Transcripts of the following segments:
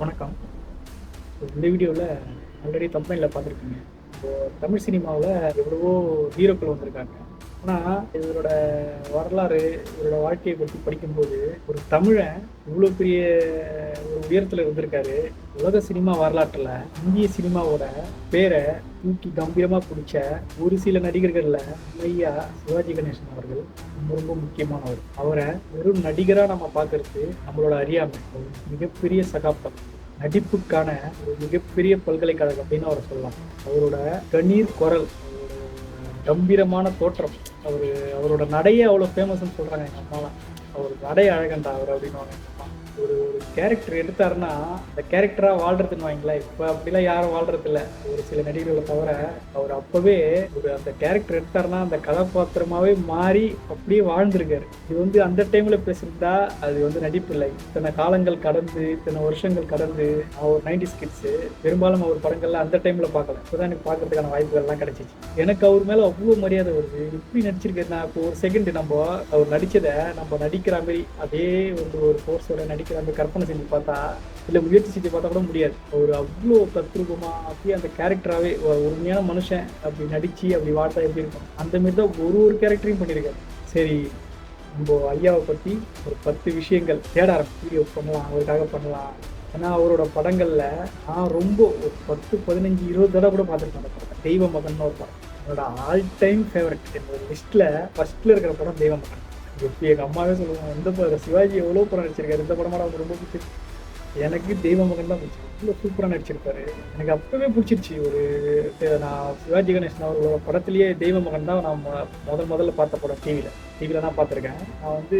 வணக்கம். இந்த வீடியோவில் ஆல்ரெடி கம்பெனியில் பார்த்துருக்கீங்க. இப்போ தமிழ் சினிமாவில் எவ்வளவோ ஹீரோக்கள் வந்திருக்காங்க. ஆனால் இவரோட வரலாறு இவரோட வாழ்க்கையை பற்றி படிக்கும்போது ஒரு தமிழன் இவ்வளோ பெரிய ஒரு உயரத்தில் இருந்திருக்காரு உலக சினிமா வரலாற்றில் இந்திய சினிமாவோட பேரை தூக்கி கம்பீரமாக பிடிச்ச ஒரு சில நடிகர்களில் ஐயா சிவாஜி கணேசன் அவர்கள் ரொம்ப ரொம்ப முக்கியமானவர். அவரை வெறும் நடிகராக நம்ம பார்க்கறது நம்மளோட அறியாமை. ஒரு மிகப்பெரிய சகாப்தம். நடிப்புக்கான ஒரு மிகப்பெரிய பல்கலைக்கழகம் அப்படின்னு அவரை சொல்லலாம். அவரோட கண்ணீர் குரல் கம்பீரமான தோற்றம். அவர் அவரோட நடையே அவ்வளோ ஃபேமஸ்ன்னு சொல்கிறாங்க எங்கள் அம்மாலாம். அவர் நடை அழகண்டா அவர் அப்படின்னு எங்கள் அம்மா. ஒரு ஒரு கேரக்டர் எடுத்தாருன்னா அந்த கேரக்டராக வாழ்றதுன்னு வாங்கிக்கலாம் இப்போ அப்படிலாம் யாரும் வாழ்றது இல்ல ஒரு சில நடிகர்களை தவிர அவர் அப்போவே ஒரு அந்த கேரக்டர் எடுத்தாருன்னா அந்த கதாபாத்திரமாவே மாறி அப்படியே வாழ்ந்திருக்காரு. இது வந்து அந்த டைமில் பேசியிருந்தா அது வந்து நடிப்பு இல்லை. இத்தனை காலங்கள் கடந்து இத்தனை வருஷங்கள் கடந்து அவர் நைன்டி ஸ்கிட்ஸு பெரும்பாலும் அவர் படங்கள்லாம் அந்த டைமில் பார்க்கல. இப்போதான் எனக்கு பார்க்கறதுக்கான வாய்ப்புகள்லாம் கிடைச்சிச்சு. எனக்கு அவர் மேலே அவ்வளோ மரியாதை வருது. எப்படி நடிச்சிருக்காரு. நான் இப்போ ஒரு செகண்ட் நம்ம அவர் நடிச்சதை நம்ம நடிக்கிற மாதிரி அதே வந்து ஒரு கோர்ஸோட நடிக்கிற அந்த கற்பனை செஞ்சு பார்த்தா இல்லை முயற்சி செஞ்சு பார்த்தா கூட முடியாது. அவர் அவ்வளோ தத்ரூபமாக அப்படியே அந்த கேரக்டராகவே உண்மையான மனுஷன் அப்படி நடித்து அப்படி வார்த்தை எப்படி இருக்கும்? அந்த மாதிரி தான் ஒரு ஒரு கேரக்டரையும் பண்ணியிருக்காரு. சரி நம்ம ஐயாவை பற்றி ஒரு பத்து விஷயங்கள் தேட ஆரம்பிச்சு வீடியோ பண்ணலாம் அவருக்காக பண்ணலாம். ஏன்னா அவரோட படங்களில் நான் ரொம்ப ஒரு பத்து பதினஞ்சு இருபது தடவை கூட பார்த்துருக்கேன் அந்த படம் தெய்வ மகன் ஒரு படம். என்னோட ஆல் டைம் ஃபேவரட் என்னோட லிஸ்ட்டில் ஃபஸ்ட்டில் இருக்கிற படம் தெய்வ மகன் எப்படி எங்கள் அம்மாவே சொல்லுவாங்க இந்த படம் சிவாஜி எவ்வளோ படம் நடிச்சிருக்காரு இந்த படமா ரொம்ப பிடிச்சிருக்கு. எனக்கு தெய்வ மகன் தான் பிடிச்சிருக்கு ரொம்ப சூப்பராக நடிச்சிருப்பாரு. எனக்கு அப்பவே பிடிச்சிருச்சு. ஒரு நான் சிவாஜி கணேசன் அவர்களோட படத்துலேயே தெய்வ மகன் தான் நான் முதல் முதல்ல பார்த்த படம் டிவியில் டிவியில் தான் பார்த்துருக்கேன். நான் வந்து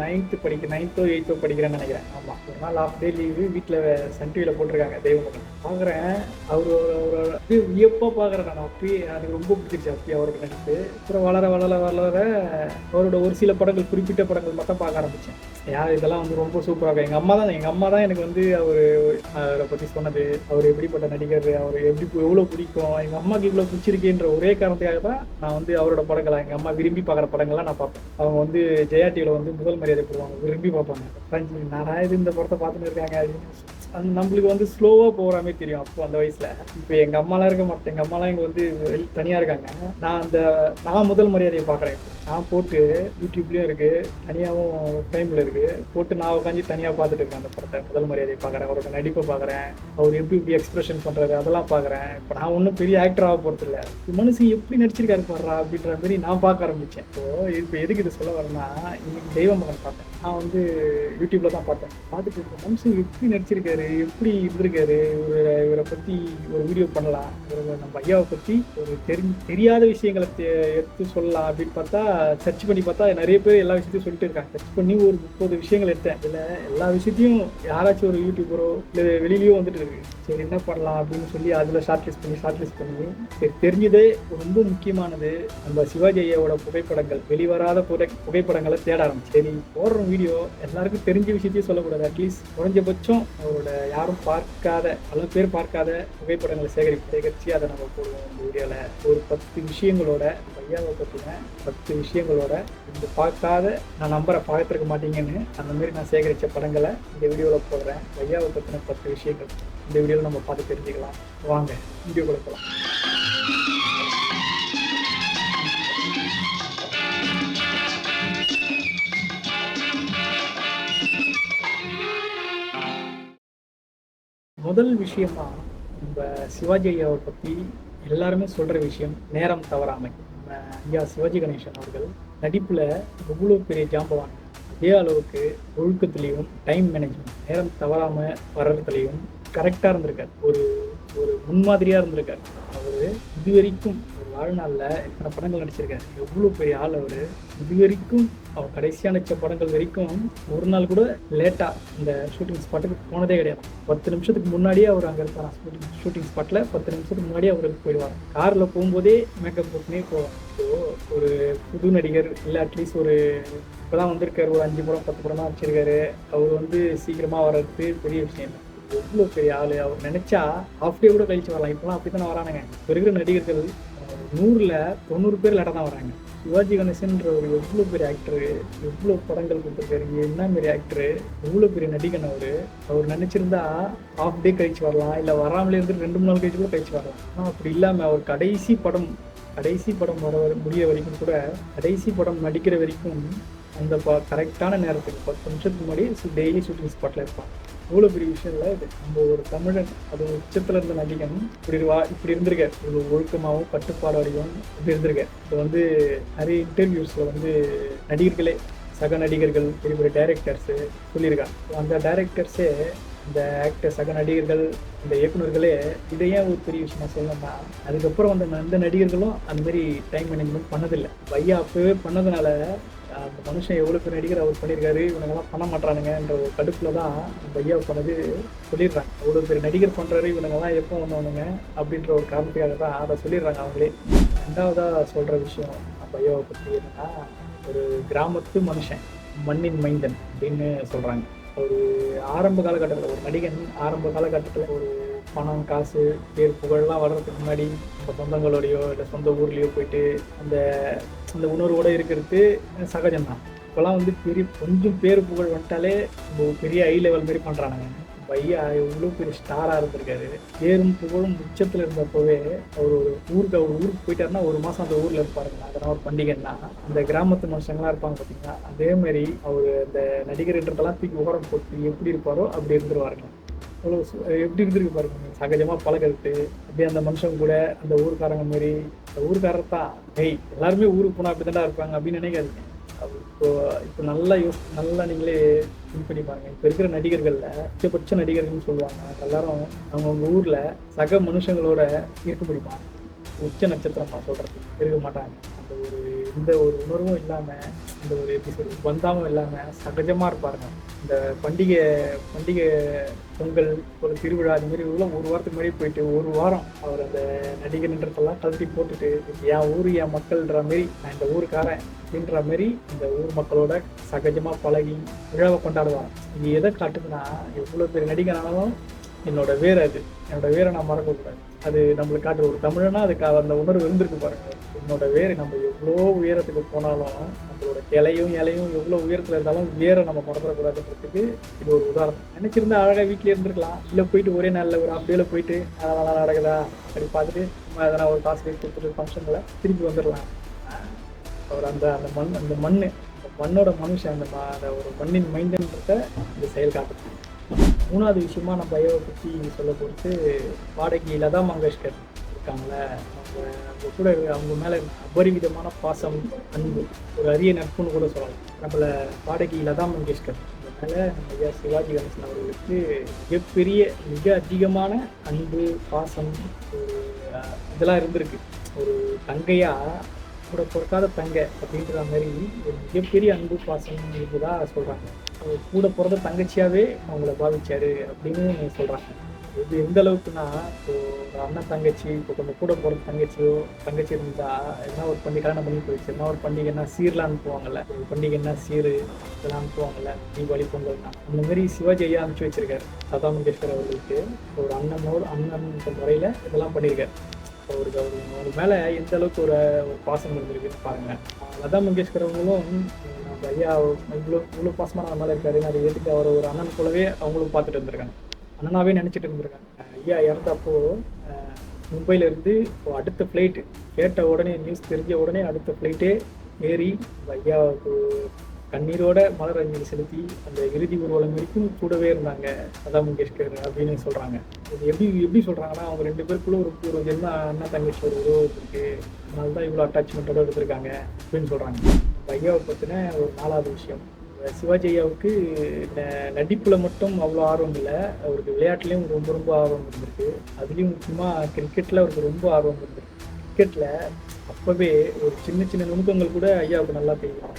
நைன்த்து படிக்க நைன்த்தோ எயித்தோ படிக்கிறேன்னு நினைக்கிறேன். ஆமாம் ஒரு நாள் ஹாஃப் டே லீவு வீட்டில் சன் டிவியில் போட்டிருக்காங்க தெய்வ மகன். பார்க்குறேன். அவர் அவரோட அப்படியே வியப்பாக பார்க்குறேன் நான். அப்பயே எனக்கு ரொம்ப பிடிச்சிருச்சு அப்பயே அவரோட நடிப்பு. அப்புறம் வளர வளர வளர அவரோட ஒரு சில படங்கள் குறிப்பிட்ட படங்கள் மட்டும் பார்க்க ஆரம்பித்தேன் யார் இதெல்லாம் வந்து ரொம்ப சூப்பராக இருக்கும் எங்கள் அம்மா தான் எங்கள் அம்மா தான் எனக்கு வந்து அவர் அவரை பற்றி சொன்னது அவர் எப்படிப்பட்ட நடிகர் அவர் எப்படி எவ்வளோ பிடிக்கும் எங்கள் அம்மாவுக்கு இவ்வளோ பிடிச்சிருக்கேன்ற ஒரே காரணத்துக்காக தான் நான் வந்து அவரோட படங்களை எங்கள் அம்மா விரும்பி பார்க்குற படங்கள்லாம் நான் பார்ப்பேன். அவங்க வந்து ஜெயா டிவியில் வந்து முதல் மரியாதை போடுவாங்க விரும்பி பார்ப்பாங்க. நான் இது இந்த படத்தை பார்த்துன்னு இருக்காங்க அப்படின்னு. அந்த நம்மளுக்கு வந்து ஸ்லோவாக போகிற மாதிரி தெரியும் அப்போ அந்த வயசில். இப்போ எங்கள் அம்மாலாம் இருக்க மாட்டேன் எங்கள் அம்மாலாம் இங்கே வந்து தனியாக இருக்காங்க. நான் அந்த நான் முதல் மரியாதையை பார்க்குறேன் நான் போட்டு யூடியூப்லேயும் இருக்குது தனியாகவும் டைமில் இருக்குது போட்டு நான் உட்காந்து தனியாக பார்த்துட்டு இருக்கேன் அந்த படத்தை. முதல் மரியாதையை பார்க்குறேன் அவரோட நடிப்பை பார்க்குறேன் அவர் எப்படி எப்படி எக்ஸ்பிரஷன் பண்ணுறது அதெல்லாம் பார்க்குறேன் இப்போ நான் ஒன்றும் பெரிய ஆக்டர் ஆக போகிறது இல்லை மனுஷன் எப்படி நடிச்சிருக்காரு பாடுறா அப்படின்ற மாதிரி நான் பார்க்க ஆரம்பித்தேன் இப்போ இப்போ எதுக்கு இதை சொல்ல வரேன்னா இன்னைக்கு தெய்வ மகன் பார்த்தேன் நான் வந்து யூடியூப்ல தான் பார்த்தேன். பார்த்துட்டு இருக்கேன் மனுஷன் எப்படி நடிச்சிருக்காரு? எப்படி இருந்திருக்காரு? இவரை இவரை பற்றி ஒரு வீடியோ பண்ணலாம். இவரை நம்ம ஐயாவை பற்றி ஒரு தெரி தெரியாத விஷயங்களை எடுத்து சொல்லலாம் அப்படின்னு பார்த்தா சர்ச் பண்ணி பார்த்தா நிறைய பேர் எல்லா விஷயத்தையும் சொல்லிட்டு இருக்காங்க. சர்ச் பண்ணி ஒரு முப்பது விஷயங்கள் எடுத்தேன். இதில் எல்லா விஷயத்தையும் யாராச்சும் ஒரு யூடியூபரோ இல்லை வெளியிலயோ வந்துட்டு இருக்கு. சரி என்ன பண்ணலாம் அப்படின்னு சொல்லி அதில் ஷார்ட் லிஸ்ட் பண்ணி ஷார்ட் லிஸ்ட் பண்ணி சரி தெரிஞ்சதே ரொம்ப முக்கியமானது நம்ம சிவாஜி ஐயாவோட புகைப்படங்கள். வெளிவராத புகை புகைப்படங்களை தேட ஆரம்பிச்சு. சரி போடுற வீடியோ எல்லாருக்கும் தெரிஞ்ச விஷயத்தையும் சொல்லக்கூடாது. அட்லீஸ்ட் குறைஞ்சபட்சம் அவரோட யாரும் பார்க்காத பல பேர் பார்க்காத புகைப்படங்களை சேகரிப்பு சேகரித்து அதை நம்ம போடுவோம் இந்த வீடியோவில் ஒரு பத்து விஷயங்களோட ஐயாவை பற்றின பத்து விஷயங்களோட இந்த பார்க்காத நான் நம்பரை பார்த்துருக்க மாட்டீங்கன்னு அந்த மாதிரி நான் சேகரித்த படங்களை இந்த வீடியோவில் போடுறேன். ஐயாவை பற்றின பத்து விஷயங்கள். இந்த வீடியோவில் நம்ம பார்த்து தெரிஞ்சுக்கலாம். வாங்க வீடியோ கொடுக்கலாம் முதல் விஷயமா நம்ம சிவாஜி ஐயாவை பற்றி எல்லாருமே சொல்கிற விஷயம் நேரம் தவறாமை. நம்ம ஐயா சிவாஜி கணேசன் அவர்கள் நடிப்பில் எவ்வளோ பெரிய ஜாம்பவான் அதே அளவுக்கு ஒழுக்கத்துலேயும் டைம் மேனேஜ்மெண்ட் நேரம் தவறாமல் வர்றதுலையும் கரெக்டாக இருந்திருக்கார். ஒரு ஒரு முன்மாதிரியாக இருந்திருக்கார். அவர் இது வரைக்கும் வாழ்நாளில் எத்தனை படங்கள் நடிச்சிருக்காரு எவ்வளோ பெரிய ஆள் அவர்? இது வரைக்கும் அவர் கடைசியாக நடித்த படங்கள் வரைக்கும் ஒரு நாள் கூட லேட்டாக இந்த ஷூட்டிங் ஸ்பாட்டுக்கு போனதே கிடையாது. பத்து நிமிஷத்துக்கு முன்னாடியே அவர் அங்கே இருப்பார்? ஷூட்டிங் ஷூட்டிங் ஸ்பாட்டில் பத்து நிமிஷத்துக்கு முன்னாடியே அவருக்கு போயிடுவார்? காரில் போகும்போதே மேக்கப் போட்டுனே போவார். ஸோ ஒரு புது நடிகர் இல்லை அட்லீஸ்ட் ஒரு இப்போதான் வந்திருக்காரு. ஒரு அஞ்சு படம் பத்து படம் தான் வச்சிருக்காரு அவர் வந்து சீக்கிரமாக வர்றது பெரிய விஷயம் இல்லை. எவ்வளோ பெரிய ஆள்? அவர் நினச்சா ஹாஃப் டே கூட கழிச்சு வரலாம். இப்போலாம் அப்படி தானே வரானுங்க. இப்போ இருக்கிற நடிகர்கள் நூறில் தொண்ணூறு பேர் லெட்டர் தான் வராங்க. சிவாஜி கணேசன்ற ஒரு எவ்வளோ பெரிய ஆக்டரு எவ்வளோ படங்கள் கொடுத்துருக்காரு என்ன மாரி ஆக்டரு எவ்வளோ பெரிய நடிகன் அவர்? அவர் நினச்சிருந்தா ஹாஃப் டே கழிச்சு வரலாம் இல்லை வராமலே இருந்து ரெண்டு மூணு நாள் கழிச்சு கூட கழிச்சு வரலாம். ஆனால் அப்படி இல்லாமல் அவர் கடைசி படம் கடைசி படம் வர வர முடிய வரைக்கும் கூட கடைசி படம் நடிக்கிற வரைக்கும் அந்த ப கரெக்டான நேரத்துக்கு பத்து நிமிஷத்துக்கு முன்னாடி டெய்லி ஷூட்டிங் ஸ்பாட்டில் இருப்பான் இவ்வளோ பெரிய விஷயம் இல்லை. இது நம்ம ஒரு தமிழன் அது உச்சத்தில் இருந்த நடிகன். இப்படி வா இப்படி இருந்திருக்க இவ்வளோ ஒழுக்கமாகவும் கட்டுப்பாடோடையும் இப்படி இருந்திருக்க இது வந்து நிறைய இன்டர்வியூஸில் வந்து நடிகர்களே சக நடிகர்கள் பெரிய பெரிய டைரக்டர்ஸு சொல்லியிருக்காங்க. அந்த டைரக்டர்ஸே இந்த ஆக்டர் சக நடிகர்கள் இந்த இயக்குனர்களே இதை ஏன் ஒரு பெரிய விஷயமா சொல்லணும்னா அதுக்கப்புறம் வந்த அந்த நடிகர்களும் அந்த மாதிரி டைம் மேனேஜ்மெண்ட் பண்ணதில்லை. வையா அப்பவே பண்ணதுனால அந்த மனுஷன் எவ்வளோ பெரிய நடிகர் அவர் பண்ணியிருக்காரு இவனுங்கெல்லாம் பண்ண மாட்டானுங்கன்ற ஒரு கடுப்பில் தான் பையா பண்ணது சொல்லிடுறாங்க. அவ்வளோ பெரிய நடிகர் பண்ணுறாரு இவனுங்கெல்லாம் எப்போ வந்தவனுங்க அப்படின்ற ஒரு காரணத்துக்காக தான் அதை சொல்லிடுறாங்க அவங்களே. ரெண்டாவதாக சொல்கிற விஷயம் பையாவை பற்றி என்னென்னா ஒரு கிராமத்து மனுஷன் மண்ணின் மைந்தன் அப்படின்னு சொல்கிறாங்க ஒரு ஆரம்ப காலகட்டத்தில் ஒரு நடிகன் ஆரம்ப காலகட்டத்தில் ஒரு பணம் காசு பேர் புகழ்லாம் வர்றதுக்கு முன்னாடி நம்ம சொந்தங்களோடையோ இல்லை சொந்த ஊர்லேயோ போயிட்டு அந்த அந்த உணர்வோடு இருக்கிறது சகஜம்தான். இப்போலாம் வந்து பெரிய கொஞ்சம் பேர் புகழ் வந்துட்டாலே நம்ம பெரிய ஹை லெவல் மாரி பண்ணுறானுங்க பையா எவ்வளோ பெரிய ஸ்டாராக இருந்திருக்காரு. பேரும் புகழும் உச்சத்தில் இருந்தப்போவே அவர் ஒரு ஊருக்கு அவர் ஊருக்கு போயிட்டாருன்னா ஒரு மாதம் அந்த ஊரில் இருப்பாருங்க. அதெல்லாம் ஒரு பண்டிகைன்னா. அந்த கிராமத்து மனுஷங்களாம் இருப்பாங்க பார்த்தீங்கன்னா அதே மாதிரி அவர் அந்த நடிகர்ன்றதெல்லாம் தூக்கி ஓரம் போட்டு எப்படி இருப்பாரோ அப்படி இருந்துருவாருங்க. அவ்வளோ எப்படி இருந்திருக்கு பாருங்க. சகஜமாக பழகிறது அப்படியே அந்த மனுஷன் கூட அந்த ஊருக்காரங்க மாதிரி அந்த ஊருக்காரர் தான். ஹெய் எல்லாருமே ஊருக்கு போனால் அப்படி இருப்பாங்க அப்படின்னு நினைக்காதீங்க. இப்போ இப்போ நல்லா யோசி நல்லா நீங்களே இது பண்ணி பாருங்க. இப்போ இருக்கிற நடிகர்களில் உச்சபட்ச நடிகர்கள்னு சொல்லுவாங்க. எல்லாரும் அவங்கவுங்க ஊரில் சக மனுஷங்களோட இருக்க முடியுமா உச்ச நட்சத்திரமாக சொல்கிறது இருக்க மாட்டாங்க. அந்த ஒரு இந்த ஒரு உணர்வும் இல்லாமல் இந்த ஒரு எப்படி சொல்றது பந்தாவும் இல்லாமல் சகஜமாக இருப்பாருங்க. இந்த பண்டிகை பண்டிகை பொங்கல் ஒரு திருவிழா அது மாதிரி உள்ள ஒரு வாரத்துக்கு முன்னாடி போயிட்டு ஒரு வாரம் அவர் அந்த நடிகர்ன்றதெல்லாம் கழட்டி போட்டுட்டு என் ஊர் என் மக்கள்ன்ற மாரி நான் இந்த ஊருக்காரன் அப்படின்ற மாரி இந்த ஊர் மக்களோட சகஜமாக பழகி விழாவை கொண்டாடுவாங்க இது எதை காட்டுதுன்னா எவ்வளோ பெரிய நடிகனாலும் என்னோட வேர் அது. என்னோட வேரை நான் மறக்கக்கூடாது. அது நம்மளுக்கு காட்டுற ஒரு தமிழனா அதுக்கு அந்த உணர்வு இருந்திருக்கு பாருங்க. என்னோட வேர் நம்ம எவ்வளோ உயரத்துக்கு போனாலும் நம்மளோட கிளையும் இலையும் எவ்வளோ உயரத்தில் இருந்தாலும் வேரை நம்ம மறந்துடக்கூடாதுன்றதுக்கு இது ஒரு உதாரணம். நினைச்சிருந்தா அழகாக வீட்டிலே இருந்திருக்கலாம். இல்லை போயிட்டு ஒரே நாளில் ஒரு அப்படியே போயிட்டு அதெல்லாம் நடக்குதா? அப்படி பார்த்துட்டு நம்ம எதனா ஒரு காசு கொடுத்துட்டு ஃபங்க்ஷனில் திருப்பி வந்துடலாம். அவர் அந்த அந்த மண் அந்த மண் அந்த மண்ணோட மனுஷன் அந்த அந்த ஒரு மண்ணின் மைண்டன்றத இந்த செயல் காட்டுது. மூணாவது விஷயமா நம்ம பயோவை பற்றி சொல்ல பொறுத்து பாடகி லதா மங்கேஷ்கர் இருக்காங்களே அவங்க அவங்க கூட அவங்க மேலே அபரிவிதமான பாசம் அன்பு ஒரு அரிய நட்புன்னு கூட சொல்லலாம். நம்மள பாடகி லதா மங்கேஷ்கர். அவங்க மேலே ஐயா சிவாஜி கணேசன் அவர்களுக்கு மிகப்பெரிய மிக அதிகமான அன்பு பாசம் ஒரு இதெல்லாம் இருந்திருக்கு. ஒரு தங்கையாக கூட பிறக்காத தங்க அப்படின்ற மாதிரி ஒரு மிகப்பெரிய அன்பு பாசம் இருந்ததா சொல்கிறாங்க அவர் கூட பிறந்த தங்கச்சியாகவே அவங்கள பாவிச்சாரு அப்படின்னு சொல்கிறாங்க இது எந்த அளவுக்குன்னா இப்போ ஒரு அண்ணன் தங்கச்சி இப்போ கொஞ்சம் கூட பிறந்த தங்கச்சியோ தங்கச்சி இருந்தால் என்ன ஒரு பண்டிகை கல்யாணம் பண்ணி போயிடுச்சு. என்ன ஒரு பண்டிகைன்னா சீர்லாம் அனுப்புவாங்கல்ல ஒரு பண்டிகைன்னா சீரு இதெல்லாம் அனுப்புவாங்கல்ல தீபாவளி பொங்கல்னா அந்த மாதிரி சிவாஜி ஐயா அனுப்பிச்சு வச்சிருக்காரு. லதா மங்கேஷ்கர் அவர்களுக்கு. ஒரு அண்ணனோட அண்ணன் முறையில் இதெல்லாம் பண்ணியிருக்காரு. அவருக்கு அவர் அவர் மேலே எந்த அளவுக்கு ஒரு ஒரு பாசம் இருந்திருக்குன்னு பாருங்க. லதா மங்கேஷ்கர் அவங்களும் நம்ம ஐயா இவ்வளோ இவ்வளோ பாசமாக நம்ம மேலே இருக்காரு. அதை ஏற்றுட்டு அவர் ஒரு அண்ணன் போலவே அவங்களும் பார்த்துட்டு இருந்திருக்காங்க அண்ணனாவே நினச்சிட்டு இருந்திருக்காங்க ஐயா இறந்தப்போ மும்பையிலேருந்து இருந்து இப்போ அடுத்த ஃப்ளைட்டு கேட்ட உடனே நியூஸ் தெரிஞ்ச உடனே அடுத்த ஃப்ளைட்டே ஏறி ஐயாவுக்கு கண்ணீரோட மலர் அஞ்சலி செலுத்தி அந்த இறுதி ஊர்வலம் வரைக்கும் கூடவே இருந்தாங்க. லதா மங்கேஷ்கர் அப்படின்னு சொல்றாங்க. இது எப்படி எப்படி சொல்றாங்கன்னா அவங்க ரெண்டு பேருக்குள்ள ஒரு ஒரு என்ன அண்ணா தங்கச்சி ஒரு உறவு இருக்கு. அதனால தான் இவ்வளோ அட்டாச்மெண்ட்டோட எடுத்திருக்காங்க அப்படின்னு சொல்றாங்க. ஐயாவை பற்றின ஒரு நாலாவது விஷயம். சிவாஜி ஐயாவுக்கு ந- நடிப்புல மட்டும் அவ்வளோ ஆர்வம் இல்லை. அவருக்கு விளையாட்டுலேயும் ரொம்ப ரொம்ப ஆர்வம் இருந்திருக்கு. அதுலேயும் முக்கியமாக கிரிக்கெட்டில் அவருக்கு ரொம்ப ஆர்வம் இருந்திருக்கு. கிரிக்கெட்டில் அப்போவே ஒரு சின்ன சின்ன நுணுக்கங்கள் கூட ஐயாவுக்கு நல்லா தெரியும்.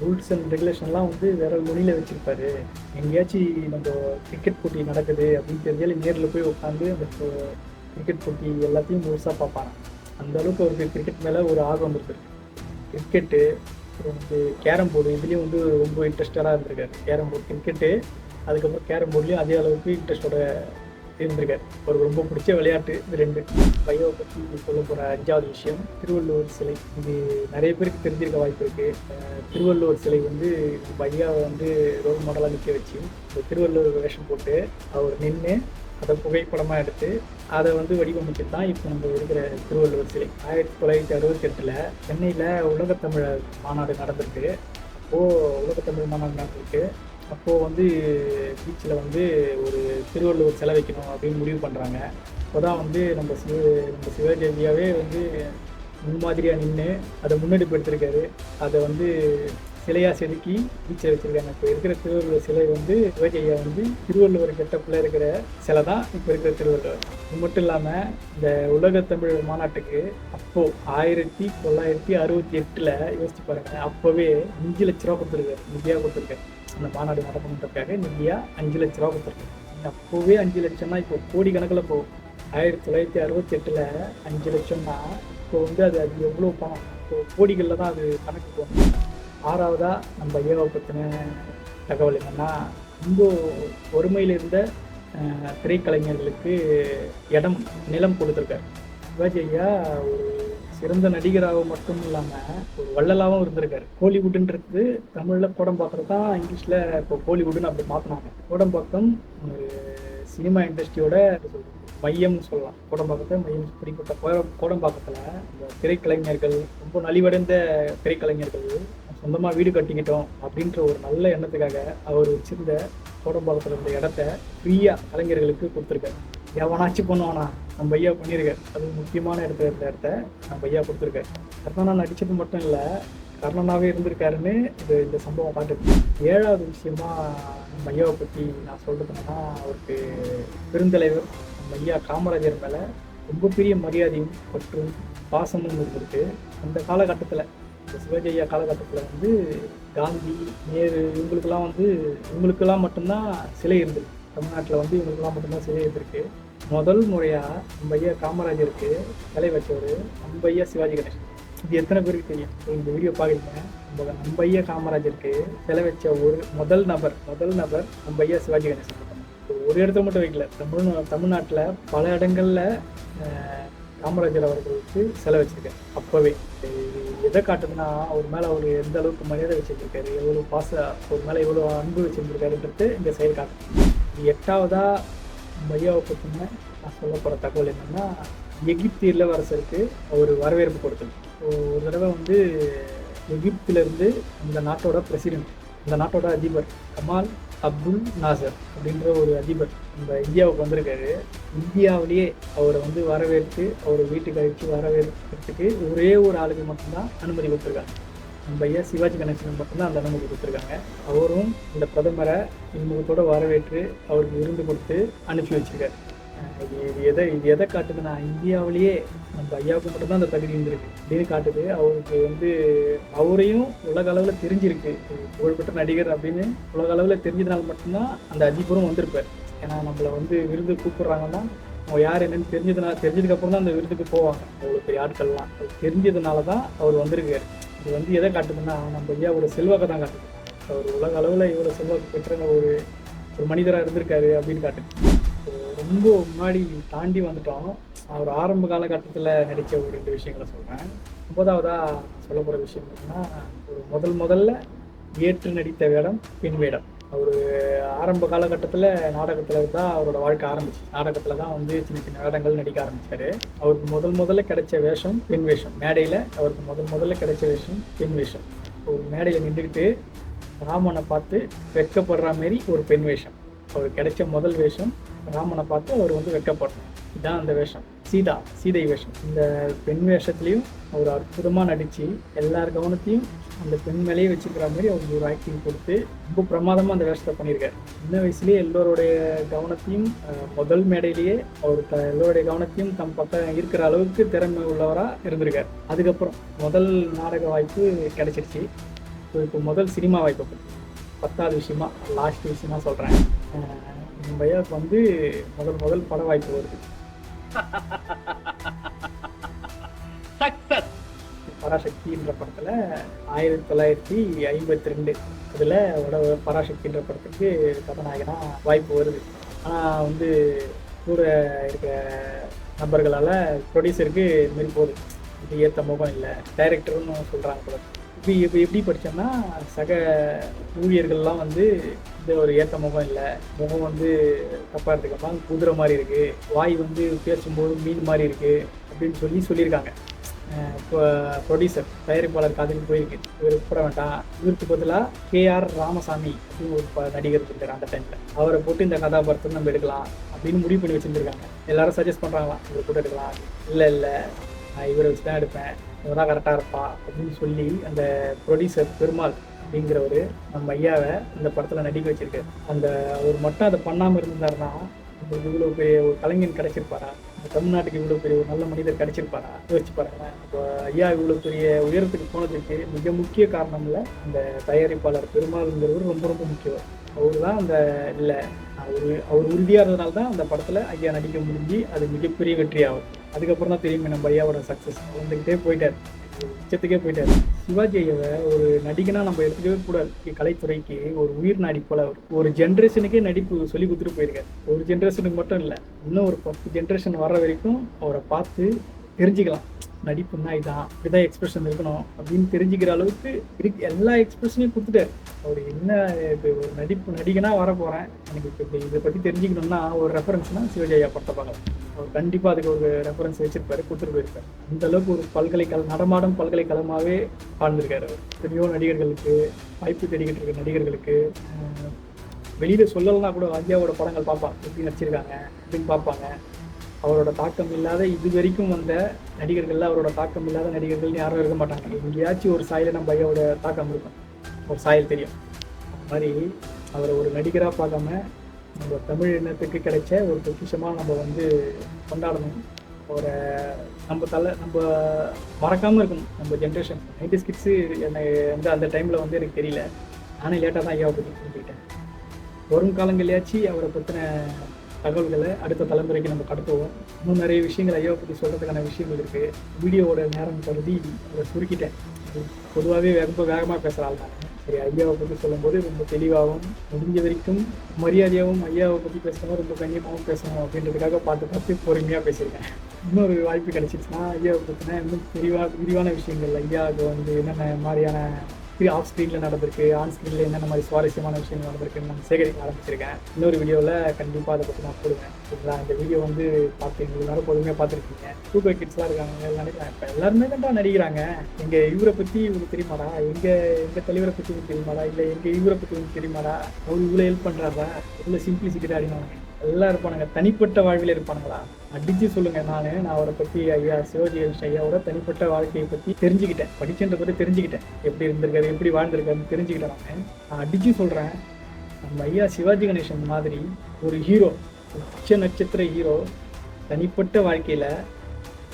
ரூல்ஸ் அண்ட் ரெகுலேஷன்லாம் வந்து வேற மொழியில் வச்சுருப்பாரு. எங்கேயாச்சும் நம்ம கிரிக்கெட் போட்டி நடக்குது அப்படின்னு தெரிஞ்சாலும் நேரில் போய் உட்காந்து அந்த கிரிக்கெட் போட்டி எல்லாத்தையும் முழுசாக பார்ப்பாங்க அந்த அளவுக்கு அவருக்கு கிரிக்கெட் மேலே ஒரு ஆர்வம் இருந்திருக்கு. கிரிக்கெட்டு அப்புறம் வந்து கேரம் போர்டு இதுலேயும் வந்து ரொம்ப இன்ட்ரெஸ்டடாக இருந்திருக்காரு. கேரம் போர்டு கிரிக்கெட்டு அதுக்கப்புறம் கேரம் போர்ட்லேயும் அதே அளவுக்கு இன்ட்ரெஸ்டோட இருந்திருக்காரு. அவருக்கு ரொம்ப பிடிச்ச விளையாட்டு இது ரெண்டு. பையோவை பற்றி சொல்ல போகிற அஞ்சாவது விஷயம் திருவள்ளுவர் சிலை. இது நிறைய பேருக்கு தெரிஞ்சிருக்க வாய்ப்பு இருக்குது திருவள்ளுவர் சிலை வந்து பையாவை வந்து ரோல் மாடலாக நிற்க வச்சு இந்த திருவள்ளுவர் வேஷம் போட்டு அவர் நின்று அதை புகைப்படமாக எடுத்து அதை வந்து வடிவமைச்சு தான் இப்போ நம்ம இருக்கிற திருவள்ளுவர் சிலை. ஆயிரத்தி தொள்ளாயிரத்தி அறுபத்தி எட்டில் சென்னையில் உலகத்தமிழர் மாநாடு நடந்திருக்கு. அப்போது உலகத்தமிழ் மாநாடு நடந்திருக்கு. அப்போது வந்து பீச்சில் வந்து ஒரு திருவள்ளுவர் சிலை வைக்கணும் அப்படின்னு முடிவு பண்ணுறாங்க அப்போ தான் வந்து நம்ம சிவ நம்ம சிவஜெயந்தியாவே வந்து முன்மாதிரியாக நின்று அதை முன்னெடுப்பு எடுத்திருக்காரு அதை வந்து சிலையாக செதுக்கி பீச்சில் வச்சுருக்காங்க. இப்போ இருக்கிற திருவள்ளுவர் சிலை வந்து சிவஜெய்யா வந்து திருவள்ளுவர் கெட்டப்பில் இருக்கிற சிலை தான் இப்போ இருக்கிற திருவள்ளுவர். இது மட்டும் இல்லாமல் இந்த உலகத்தமிழ் மாநாட்டுக்கு அப்போது ஆயிரத்தி தொள்ளாயிரத்தி அறுபத்தி எட்டில் யோசிச்சு பாருங்க அப்போவே அஞ்சு லட்ச ரூபா கொடுத்துருக்காரு நிதியாக கொடுத்துருக்காரு. அந்த மாநாடு நடக்கணுன்றக்காக நிதியாக அஞ்சு லட்ச ரூபா கொடுத்துருக்காரு அப்போவே அஞ்சு லட்சம்னா இப்போ கோடி கணக்கில் போகும் ஆயிரத்தி தொள்ளாயிரத்தி அறுபத்தி எட்டில் அஞ்சு லட்சம்னா இப்போ வந்து அது அது எவ்வளோ பணம்? இப்போ கோடிகளில் தான் அது கணக்கு போகும் ஆறாவதாக நம்ம ஐயாவை பற்றின தகவல் என்னன்னா ரொம்ப ஒருமையில் இருந்த திரைக்கலைஞர்களுக்கு இடம் நிலம் கொடுத்துருக்காரு. சிவாஜி ஐயா ஒரு சிறந்த நடிகராக மட்டும் இல்லாமல் ஒரு வள்ளலாகவும் இருந்திருக்காரு. கோலிவுட்ன்றது தமிழில் கோடம்பாக்கம் தான் இங்கிலீஷில் இப்போ கோலிவுட்னு அப்படி மாற்றினாங்க கோடம்பாக்கம் ஒரு சினிமா இண்டஸ்ட்ரியோட மையம்னு சொல்லலாம். கோடம்பாக்கத்தை மையம் குறிப்பிட்ட கோ கோடம்பாக்கத்தில் இந்த திரைக்கலைஞர்கள் ரொம்ப நலிவடைந்த திரைக்கலைஞர்கள் சொந்தமாக வீடு கட்டிக்கிட்டோம் அப்படின்ற ஒரு நல்ல எண்ணத்துக்காக அவர் வச்சிருந்த கோடம்பாக்கத்தில் இருந்த இடத்த ஃப்ரீயாக கலைஞர்களுக்கு கொடுத்துருக்காரு. எவனாச்சும் பண்ணுவானா? நம்ம ஐயா பண்ணியிருக்காரு. அது முக்கியமான இடத்துல இருந்த இடத்த நம்ம ஐயா கொடுத்துருக்காரு. கர்ணனா நடித்தது மட்டும் இல்லை கர்ணனாவே இருந்திருக்காருன்னு இது இந்த சம்பவம் காட்டுது. ஏழாவது விஷயமா நம்ம ஐயாவை பற்றி நான் சொல்கிறது என்னன்னா அவருக்கு பெருந்தலைவர் நம்ம ஐயா காமராஜர் மேலே ரொம்ப பெரிய மரியாதையும் மற்றும் பாசமும் இருந்திருக்கு. அந்த காலகட்டத்தில் இந்த சிவாஜி ஐயா காலகட்டத்தில் வந்து காந்தி நேரு இவங்களுக்கெல்லாம் வந்து இவங்களுக்கெல்லாம் மட்டும்தான் சிலை இருந்திருக்கு. தமிழ்நாட்டில் வந்து இவங்களுக்கெல்லாம் மட்டும்தான் செய்ய இருந்திருக்கு முதல் முறையாக நம்ம ஐயா காமராஜருக்கு சிலை வச்சவர் நம்ம ஐயா சிவாஜி கணேசன். இது எத்தனை பேருக்கு தெரியும்? இந்த வீடியோ பார்க்குறீங்க நம்ம நம்ம ஐயா காமராஜருக்கு சிலை வச்ச ஒரு முதல் நபர் முதல் நபர் நம்ம ஐயா சிவாஜி கணேசன். ஒரு இடத்துல மட்டும் வைக்கல. தமிழ் தமிழ்நாட்டில் பல இடங்களில் காமராஜர் அவர்களுக்கு செலை வச்சுருக்காரு. அப்போவே. எதை காட்டுதுன்னா அவர் மேலே அவர் எந்த அளவுக்கு மரியாதை வச்சுருக்காரு எவ்வளோ பாச அவர் மேலே எவ்வளோ அன்பு வச்சுருக்காருன்றது இந்த செயல் காட்டுது எட்டாவதாக எட்டாவதா மையாவை பற்றின நான் சொல்ல போகிற தகவல் என்னென்னா எகிப்து இளவரசருக்கு அவர் வரவேற்பு கொடுத்தது. ஒரு தடவை வந்து எகிப்திலிருந்து அந்த நாட்டோட பிரசிடென்ட் அந்த நாட்டோட அதிபர் கமால் அப்துல் நாசர் அப்படின்ற ஒரு அதிபர் நம்ம இந்தியாவுக்கு வந்திருக்காரு. இந்தியாவிலேயே அவரை வந்து வரவேற்று அவர் வீட்டுக்கு அழைச்சி வரவேற்கிறதுக்கு ஒரே ஒரு ஆளுக்கு மட்டும்தான் அனுமதி கொடுத்துருக்காங்க. நம்ம ஐயா சிவாஜி கணேசன் மட்டும்தான் அந்த அனுமதி கொடுத்துருக்காங்க. அவரும் இந்த பிரதமரை இன்முகத்தோட வரவேற்று அவருக்கு விருந்து கொடுத்து அனுப்பி வச்சிருக்காரு. இது இது எதை இது எதை காட்டுதுன்னா இந்தியாவிலேயே நம்ம ஐயாவுக்கு மட்டும்தான் அந்த தகுதி இருந்திருக்கு. அப்படின்னு காட்டுது. அவருக்கு வந்து அவரையும் உலக அளவில் தெரிஞ்சிருக்கு. புகழ்பெற்ற நடிகர் அப்படின்னு உலக அளவில் தெரிஞ்சதுனால மட்டும்தான் அந்த அதிபரும் வந்திருப்பார். ஏன்னா நம்மளை வந்து விருது கூப்பிட்றாங்கன்னா அவங்க யார் என்னன்னு தெரிஞ்சதுனால தெரிஞ்சதுக்கப்புறம் தான் அந்த விருதுக்கு போவாங்க. அவ்வளோ பெரிய ஆட்கள்லாம். அது தெரிஞ்சதுனால தான் அவர் வந்திருக்காரு. இது வந்து எதை காட்டுதுன்னா நம்ம ஐயாவோட செல்வாக்கை தான் காட்டுது. அவர் உலக அளவில் இவ்வளோ செல்வாக்கு பெற்ற ஒரு ஒரு மனிதராக இருந்திருக்காரு அப்படின்னு காட்டுது. ரொம்ப முன்னாடி தாண்டி வந்துட்டோம் அவர் ஆரம்ப காலகட்டத்தில் நடித்த ஒரு ரெண்டு விஷயங்களை சொல்கிறேன் ஒன்பதாவதாக சொல்ல போகிற விஷயம் என்னன்னா ஒரு முதல் முதல்ல ஏற்று நடித்த வேடம் பெண் வேடம். அவர் ஆரம்ப காலகட்டத்தில் நாடகத்தில் தான் அவரோட வாழ்க்கை ஆரம்பிச்சு. நாடகத்தில் தான் வந்து சின்ன சின்ன வேடங்கள் நடிக்க ஆரம்பித்தார் அவருக்கு முதல் முதல்ல கிடைச்ச வேஷம் பெண் வேஷம். மேடையில் அவருக்கு முதல் முதல்ல கிடைச்ச வேஷம் பெண் வேஷம். ஒரு மேடையில் நின்றுக்கிட்டு ராமனை பார்த்து வெட்கப்படுற மாரி ஒரு பெண் வேஷம். அவருக்கு கிடைச்ச முதல் வேஷம் ராமனை பார்த்து அவர் வந்து வெட்கப்படணும் இதுதான் அந்த வேஷம். சீதா சீதை வேஷம். இந்த பெண் வேஷத்துலேயும் அவர் அற்புதமாக நடித்து எல்லார் கவனத்தையும் அந்த பெண் மேலேயே வச்சுக்கிற மாதிரி அவருக்கு ஒரு ஆக்டிங் கொடுத்து ரொம்ப பிரமாதமாக அந்த வேஷத்தை பண்ணியிருக்காரு. சின்ன வயசுலேயே எல்லோருடைய கவனத்தையும் முதல் மேடையிலேயே அவர் த எல்லோருடைய கவனத்தையும் தம் பக்கம் இருக்கிற அளவுக்கு திறமை உள்ளவராக இருந்திருக்கார். அதுக்கப்புறம் முதல் நாடக வாய்ப்பு கிடைச்சிருச்சு. இப்போ இப்போ முதல் சினிமா வாய்ப்பு பத்தாவது விஷயமா லாஸ்ட் விஷயமா சொல்கிறேன் என் பையாவுக்கு வந்து முதல் முதல் பட வாய்ப்பு வருது. பராசக்தின்ற படத்தில் ஆயிரத்தி தொள்ளாயிரத்தி ஐம்பத்தி ரெண்டு இதில் வட பராசக்தின்ற படத்துக்கு கதாநாயகனாக வாய்ப்பு வருது. ஆனால் வந்து கூட இருக்க நபர்களால் ப்ரொடியூசருக்கு இது மாதிரி போகுது. இது ஏற்ற முகம் இல்லை டைரக்டர்னு சொல்கிறாங்க கூட இப்போ இப்போ எப்படி படித்தோம்னா சக ஊழியர்கள்லாம் வந்து இந்த ஒரு ஏற்ற முகம் இல்லை முகம் வந்து தப்பாக இருக்கப்பா குதிரை மாதிரி இருக்குது வாய் வந்து பேசும்போது மீன் மாதிரி இருக்குது அப்படின்னு சொல்லி சொல்லியிருக்காங்க. ப்ரொடியூசர் தயாரிப்பாளர் காதுக்கு போயிருக்கு இவர் போட வேண்டாம் இவருக்கு பதிலாக கேஆர் ராமசாமி அப்படின்னு ஒரு ப- நடிகர் இருக்கார் அந்த டைமில் அவரை போட்டு இந்த கதாபாத்திரத்தை நம்ம எடுக்கலாம் அப்படின்னு முடிவு பண்ணி வச்சுருந்துருக்காங்க. எல்லாரும் சஜஸ்ட் பண்ணுறாங்களாம் இவர் கூட எடுக்கலாம் இல்லை இல்லை. நான் இவரை வச்சு தான் எடுப்பேன். இவர் தான் கரெக்டாக இருப்பா அப்படின்னு சொல்லி அந்த ப்ரொடியூசர் பெருமாள் அப்படிங்கிறவர் நம்ம ஐயாவை இந்த படத்தில் நடிக்க வச்சுருக்காரு. அந்த அவர் மட்டும் அதை பண்ணாமல் இருந்தாருன்னா இவ்வளோ பெரிய ஒரு கலைஞன் கிடைச்சிருப்பாரா? இந்த தமிழ்நாட்டுக்கு இவ்வளோ பெரிய ஒரு நல்ல மனிதர் கிடைச்சிருப்பாரா? யோசிச்சு பாருங்களேன் இப்போ ஐயா இவ்வளோ பெரிய உயரத்துக்கு போனதுக்கு மிக முக்கிய காரணம்ல அந்த தயாரிப்பாளர் பெருமாள்ங்கிறவர் ரொம்ப ரொம்ப முக்கியம் அவர் தான் அந்த இல்லை அவர் அவர் உறுதியாக இருந்ததுனால தான் அந்த படத்தில் ஐயா நடிக்க முடிஞ்சு அது மிகப்பெரிய வெற்றி ஆகும் அதுக்கப்புறம் தான் தெரியுமே நம்ம ஐயாவோட சக்ஸஸ் வந்துக்கிட்டே போயிட்டார். உச்சத்துக்கே போயிட்டாரு. சிவாஜி ஐயாவை ஒரு நடிகனா நம்ம எடுத்துக்கவே கூடாது. கலைத்துறைக்கு ஒரு உயிர் நாடி போல ஒரு ஜென்ரேஷனுக்கே நடிப்பு சொல்லி கொடுத்துட்டு போயிருக்காரு. ஒரு ஜென்ரேஷனுக்கு மட்டும் இல்லை இன்னும் ஒரு பத்து ஜென்ரேஷன் வர்ற வரைக்கும் அவரை பார்த்து தெரிஞ்சுக்கலாம். நடிப்புன்னா இதான் இப்படிதான் எக்ஸ்பிரஷன் இருக்கணும் அப்படின்னு தெரிஞ்சுக்கிற அளவுக்கு இருக்கு. எல்லா எக்ஸ்பிரஷனையும் கொடுத்துட்டாரு. அவர் என்ன இது ஒரு நடிப்பு நடிகனா வர போகிறேன் எனக்கு இப்போ இப்படி இதை பற்றி தெரிஞ்சுக்கணும்னா ஒரு ரெஃபரன்ஸ்னா சிவஜயா படத்தை பார்க்கலாம். அவர் கண்டிப்பாக அதுக்கு ஒரு ரெஃபரன்ஸ் வச்சிருப்பாரு கொடுத்துட்டு போயிருப்பாரு. அந்த அளவுக்கு ஒரு பல்கலைக்கழக நடமாடும் பல்கலைக்கழகமாகவே வாழ்ந்திருக்காரு அவர். எத்தனையோ நடிகர்களுக்கு வாய்ப்பு தேடிக்கிட்டு இருக்க நடிகர்களுக்கு வெளியில் சொல்லலைன்னா கூட ஐயாவோட படங்கள் பார்ப்பாங்க எப்படி நடிச்சிருக்காங்க அப்படின்னு பார்ப்பாங்க. அவரோட தாக்கம் இல்லாத இது வரைக்கும் வந்த நடிகர்கள்ல அவரோட தாக்கம் இல்லாத நடிகர்கள் யாரும் இருக்க மாட்டாங்க. எங்கேயாச்சும் ஒரு சாயல நம்ம ஐயாவோட தாக்கம் இருக்கும். ஒரு சாயல் தெரியும். அது மாதிரி அவரை ஒரு நடிகராக பார்க்காம நம்ம தமிழ் இனத்துக்கு கிடைச்ச ஒரு பொக்கிஷமாக நம்ம வந்து கொண்டாடணும். அவரை நம்ம தலை நம்ம மறக்காமல் இருக்கணும். நம்ம ஜென்ரேஷன் நைன்டி ஸ்கிட்ஸு என்னை வந்து அந்த டைமில் வந்து எனக்கு தெரியல. நானே லேட்டாக தான் ஐயாவை பற்றி புரிஞ்சுக்கிட்டேன் வரும் காலங்களையாச்சும் அவரை பற்றின தகவல்களை அடுத்த தலைமுறைக்கு நம்ம கடத்துவோம். இன்னும் நிறைய விஷயங்கள் ஐயாவை பற்றி சொல்கிறதுக்கான விஷயங்கள் இருக்குது வீடியோவோட நேரம் கருதி அதை சுருக்கிட்டேன் பொதுவாகவே ரொம்ப வேகமாக பேசுகிற ஆள் நான் சரி ஐயாவை பற்றி சொல்லும்போது ரொம்ப தெளிவாகவும் முடிஞ்ச வரைக்கும் மரியாதையாகவும் ஐயாவை பற்றி பேசணும் ரொம்ப கண்ணியமாகவும் பேசணும் அப்படின்றதுக்காக பார்த்து பார்த்து பொறுமையாக பேசியிருக்கேன். இன்னொரு வாய்ப்பு கிடைச்சிச்சுன்னா ஐயாவை பற்றினா இன்னும் விரிவாக விரிவான விஷயங்கள் ஐயாவுக்கு வந்து என்னென்ன மாதிரியான ஆஃப் ஸ்க்ரீனில் நடந்திருக்கு ஆன் ஸ்க்ரீனில் என்னென்ன மாதிரி சுவாரஸ்யமான விஷயங்கள் நடந்திருக்குன்னு நான் சேகரிக்க ஆரம்பிச்சிருக்கேன். இன்னொரு வீடியோவில் கண்டிப்பாக அதை பற்றி நான் போடுவேன் சரிங்களா? இந்த வீடியோ வந்து பார்த்து எல்லாரும் நேரம் பொறுமையாக பார்த்துருக்கீங்க சூப்பர் கிட்ஸ்லாம் இருக்காங்க நினைக்கிறேன் இப்போ எல்லாருமே தான் நடிக்கிறாங்க. எங்கள் இவரை பற்றி உங்களுக்கு தெரியுமாடா? எங்கள் எங்கள் தலைவரை பற்றி உங்களுக்கு தெரியுமாடா? இல்லை எங்கள் இவரை பற்றி உங்களுக்கு தெரியுமாடா? அவர் இவ்வளோ ஹெல்ப் பண்ணுறாரா இவ்வளோ சிம்பிளிசிட்டி அப்படின்னாங்க எல்லாம் இருப்பானுங்க. தனிப்பட்ட வாழ்வில் இருப்பானுங்களா? அடிச்சு சொல்லுங்க. நானு நான் அவரை பத்தி ஐயா சிவாஜி கணேசன் ஐயாவோட தனிப்பட்ட வாழ்க்கையை பத்தி தெரிஞ்சுக்கிட்டேன். படிச்சுன்ற பத்தி தெரிஞ்சுக்கிட்டேன். எப்படி இருந்திருக்காரு எப்படி வாழ்ந்திருக்காருன்னு தெரிஞ்சுக்கிட்டேன் நான். நான் அடிச்சு சொல்றேன். நம்ம ஐயா சிவாஜி கணேசன் மாதிரி ஒரு ஹீரோ உச்ச நட்சத்திர ஹீரோ தனிப்பட்ட வாழ்க்கையில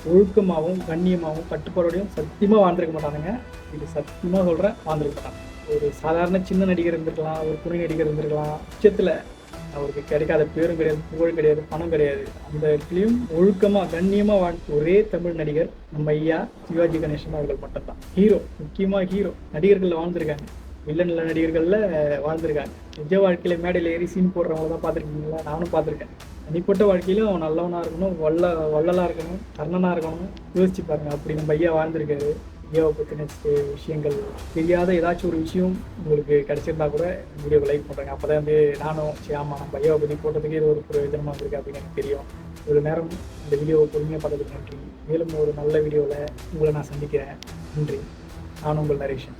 ஒழுக்கமாகவும் கண்ணியமாகவும் கட்டுப்பாடோடையும் சத்தியமா வாழ்ந்திருக்க மாட்டானுங்க. இது சத்தியமா சொல்றேன் வாழ்ந்துருக்க மாட்டாங்க ஒரு சாதாரண சின்ன நடிகர் இருந்திருக்கலாம் ஒரு துணை நடிகர் இருந்திருக்கலாம். உச்சத்துல அவருக்கு கிடைக்காத பேரும் கிடையாது புகழ் கிடையாது பணம் கிடையாது. அந்த இடத்துலையும் ஒழுக்கமா கண்ணியமா வாழ்ந்த ஒரே தமிழ் நடிகர் நம்ம ஐயா சிவாஜி கணேசன் அவர்கள் மட்டும்தான். ஹீரோ முக்கியமா ஹீரோ நடிகர்கள் வாழ்ந்திருக்காங்க. வில்லன்ல நடிகர்கள்ல வாழ்ந்திருக்காங்க. நிஜ வாழ்க்கையில மேடையில ஏறி சீன் போடுறவங்க தான் பார்த்துருக்கீங்களா? நானும் பார்த்துருக்கேன். தனிப்பட்ட வாழ்க்கையிலும் அவன் நல்லவனா இருக்கணும் வல்ல வள்ளலாக இருக்கணும் கர்ணனா இருக்கணும் யோசிச்சு பாருங்க. அப்படி நம்ம ஐயா வாழ்ந்திருக்காரு. ஐயாவை பற்றின விஷயங்கள் தெரியாத ஏதாச்சும் ஒரு விஷயம் உங்களுக்கு கிடைச்சிருந்தா கூட வீடியோவை லைக் பண்ணுறாங்க அப்போ தான் வந்து நானும் சரி ஆமாம் நம்ம ஐயாவை பற்றி போட்டதுக்கே இது ஒரு பிரயோஜனமாக இருந்திருக்கு அப்படின்னு எனக்கு தெரியும். ஒரு நேரம் இந்த வீடியோவை பொறுமையாக பார்த்ததுக்கு நன்றி. மேலும் ஒரு நல்ல வீடியோவில் உங்களை நான் சந்திக்கிறேன். நன்றி. நான் உங்கள் நரேஷன்.